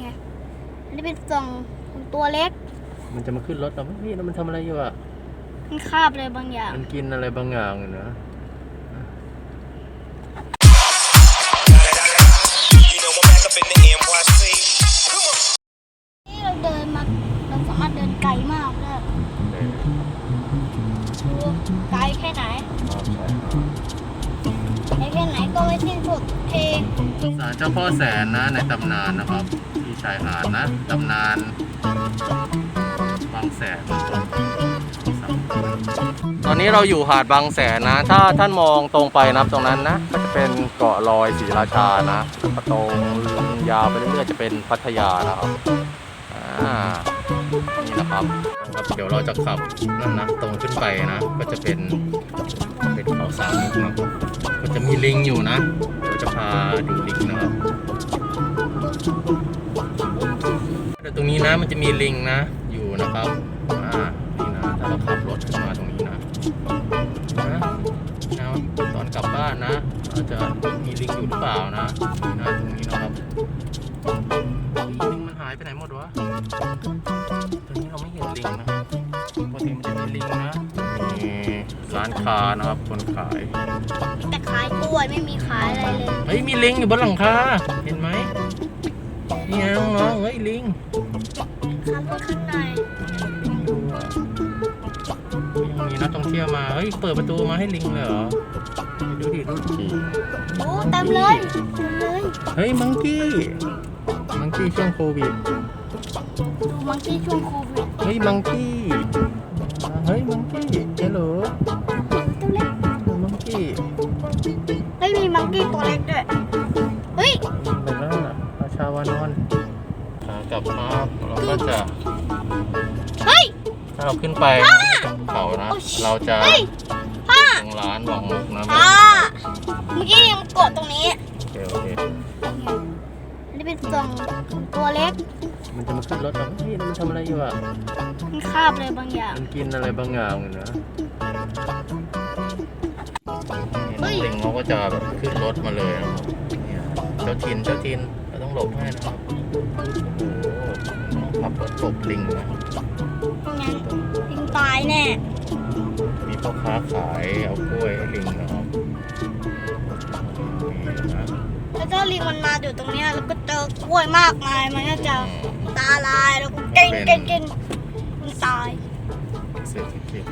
ไงอันนี้เป็นกล่องของตัวเล็ก มันจะมาขึ้นรถเราไหมพี่แล้วมันทำอะไรอยู่อะ มันคาบเลยบางอย่าง มันกินอะไรบางอย่างอยู่นะ You know I'm back up in the NYC. Come on. นี่เราเดินมาเราสามารถเดินไกลมากเลยดูไกลแค่ไหนไกลแค่ไหนก็ไม่สิ้นสุดเทศาลเจ้าพ่อแสนนะในตำนานนะครับ ที่ชายหาดนะตำนานบางแสนตอนนี้เราอยู่หาดบางแสนนะ ถ้าท่านมองตรงไปนะตรงนั้นนะก็จะเป็นเกาะลอยศรีราชานะตรงยาวไปเรื่อยๆจะเป็นพัทยานะครับนี่นะครับครับเดี๋ยวเราจะขับนั่นนะตรงขึ้นไปนะ ก็จะเป็นเป็นเขาสามมุกนะก็จะมีลิงอยู่นะเดี๋ยวจะพาดูลิงนะครับ ตรงนี้นะมันจะมีลิงนะ อยู่นะครับอ่านี่นะถ้าเราขับรถขึ้นมาตรงนี้นะนะนะตอนกลับบ้านนะเราจะมีลิงอยู่หรือเปล่านะนี่นะตรงนี้นะครับลิงมันหายไปไหนหมดวะตรงนี้เราไม่เห็นลิงนะปกติมันจะมีลิงนะมีร้านค้านะครับคนขายแต่ขายกล้วยไม่มีขายอะไรเลยเฮ้ยมีลิงอยู่บนหลังคาเห็นไหมนี่ไงน้องๆเฮ้ยลิง ขับรถข้างในลิงอยู่อะยังมีนักท่องเที่ยวมา เฮ้ย เปิดประตูมาให้ลิงเลยเหรอ ดูดิดูดิโอ้เต็มเลยเต็มเลยเฮ้ย มังกี้ มังกี้ช่วงโควิด ดูมังกี้ช่วงโควิด เฮ้ย มังกี้ เฮ้ย มังกี้เฮลโหลตัวเล็กมังกี้เฮ้ย มีมังกี้ตัวเล็กด้วย เฮ้ยไปแล้วน่ะราชาวานอนขากลับมาเราก็จะ เฮ้ย ถ้าเราขึ้นไปภูเขานะ เราจะเฮ้ยพ่อตรงร้านหวังมุกนะพ่อเมื่อกี้ยังกดตรงนี้โอเคโอเคอันนี้เป็นกล่องของตัวเล็ก มันจะมาขึ้นรถเราพี่มันทำอะไรอยู่อะ มันคาบเลยบางอย่าง มันกินอะไรบางอย่างอยู่นะเฮ้ยลิงเขาก็จะแบบขึ้นรถมาเลยนะครับเนี่ยเจ้าทินเจ้าทินเรา ต้องหลบให้นะครับขับรถหลบลิงนะงั้นลิงตายแน่ มีพ่อค้าขายเอากล้วยให้ลิงนะครับนี่นะแล้วถ้าลิงมันมาอยู่ตรงเนี้ยแล้วก็เจอกล้วยมากมาย มันก็จะตาลายแล้วก็เก่งเก่งเก่งมันตาย เศรษฐกิจ